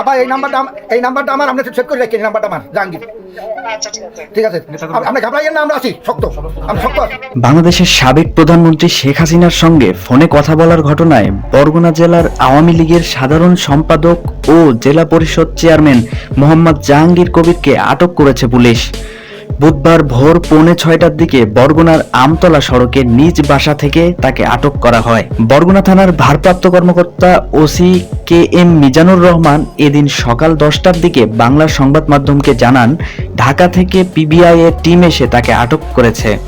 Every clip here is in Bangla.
আবার এই নাম্বারটা এই নাম্বারটা আমার আপনি সেভ করে রাখেন এই নাম্বারটা আমার জাহাঙ্গীর। আচ্ছা ঠিক আছে। ঠিক আছে? আপনি ঘাবড়াইয়েন না আমরা আছি শক্ত। আমি শক্ত আছি। বাংলাদেশের সাবেক প্রধানমন্ত্রী শেখ হাসিনার সঙ্গে ফোনে কথা বলার ঘটনায় বরগুনা জেলার আওয়ামী লীগের সাধারণ সম্পাদক ও জেলা পরিষদ চেয়ারম্যান মোহাম্মদ জাহাঙ্গীর কবিরকে আটক করেছে পুলিশ। বুধবার ভোর পৌনে ছয়টার দিকে বরগুনার আমতলা সড়কে নিজ বাসা থেকে তাকে আটক করা হয়। বরগুনা থানার ভারপ্রাপ্ত কর্মকর্তা OC K M Mizanur Rahman এদিন সকাল দশটার দিকে বাংলা সংবাদ মাধ্যমকে জানান, ঢাকা থেকে পিবিআই এর টিম এসে তাকে আটক করেছে।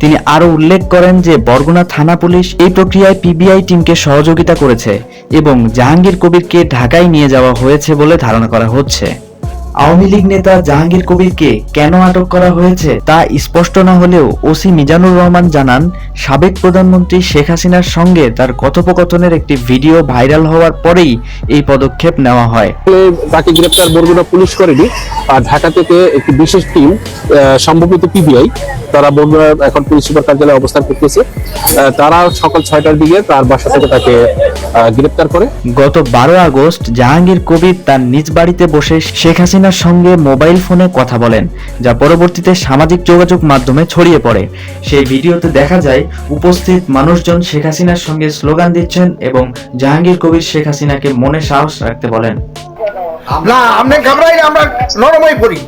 তিনি আরও উল্লেখ করেন যে, বরগুনা থানা পুলিশ এই প্রক্রিয়ায় পিবিআই টিমকে সহযোগিতা করেছে এবং জাহাঙ্গীর কবিরকে ঢাকায় নিয়ে যাওয়া হয়েছে বলে ধারণা করা হচ্ছে। আওয়ামী লীগ নেতা জাহাঙ্গীর কবিরকে কেন আটক করা হয়েছে তা স্পষ্ট না হলেও ওসি মিজানুর রহমান জানান সাবেক প্রধানমন্ত্রী শেখ হাসিনার সঙ্গে তার কথোপকথনের একটি ভিডিও ভাইরাল হওয়ার পরেই এই পদক্ষেপ নেওয়া হয়। তাকে গ্রেপ্তার বরগুনা পুলিশ করেনি। আর ঢাকা থেকে একটি বিশেষ টিম সম্ভবত পিবিআই তারা বরগুনা এখন পুলিশ সুপার কার্যালয়ে অবস্থান করতেছে। তারা সকাল ছয়টার দিকে তার বাসা থেকে তাকে গ্রেপ্তার করে। গত বারো আগস্ট জাহাঙ্গীর কবির তার নিজ বাড়িতে বসে শেখ হাসিনার সঙ্গে মোবাইল ফোনে কথা বলেন যা পরবর্তীতে সামাজিক যোগাযোগ মাধ্যমে ছড়িয়ে পড়ে। সেই ভিডিওতে দেখা যায় উপস্থিত মানুষজন শেখ হাসিনার সঙ্গে স্লোগান দিচ্ছেন এবং জাহাঙ্গীর কবির শেখ হাসিনাকে মনে সাহস রাখতে বলেন। না ঘাবড়াই আমরা নরমই করি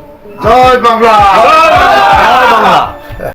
জয় বাংলা। জয় বাংলা।